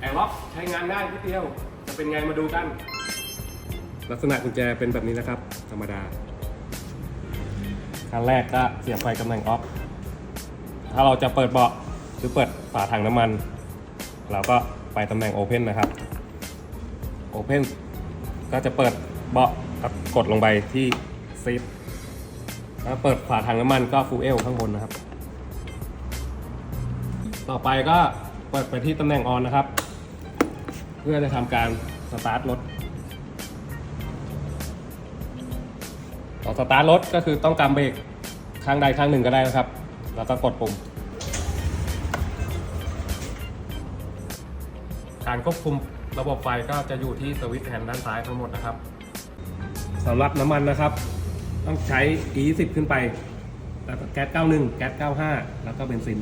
แอร์ล็อกใช้งานได้ทีเดียว จะเป็นไงมาดูกัน ลักษณะกุญแจเป็นแบบนี้นะครับ ธรรมดาขั้นแรกก็เสียบไฟตำแหน่งออฟ ถ้าเราจะเปิดเบาะหรือเปิดฝาถังน้ำมัน เราก็ไปตำแหน่งโอเพนนะครับโอเพนก็จะเปิดเบาะครับกดลงไปที่ซีทถ้าเปิดฝาถังน้ำมันก็ฟูเอลข้างบนนะครับ ต่อไปก็เปิดไปที่ตำแหน่งออนนะครับ พื่อจะทำการสตาร์ทรถต่อสตาร์ทรถก็คือต้องกำเบรกข้างใดข้างหนึ่งก็ได้นะครับ แล้วก็กดปุ่ม การควบคุมระบบไฟก็จะอยู่ที่สวิตช์แฮนด์ด้านซ้ายทั้งหมดนะครับสำหรับน้ำมันนะครับ ต้องใช้ E10 ขึ้นไป แล้วก็แก๊ส91 แก๊ส95 แล้วก็เบนซิน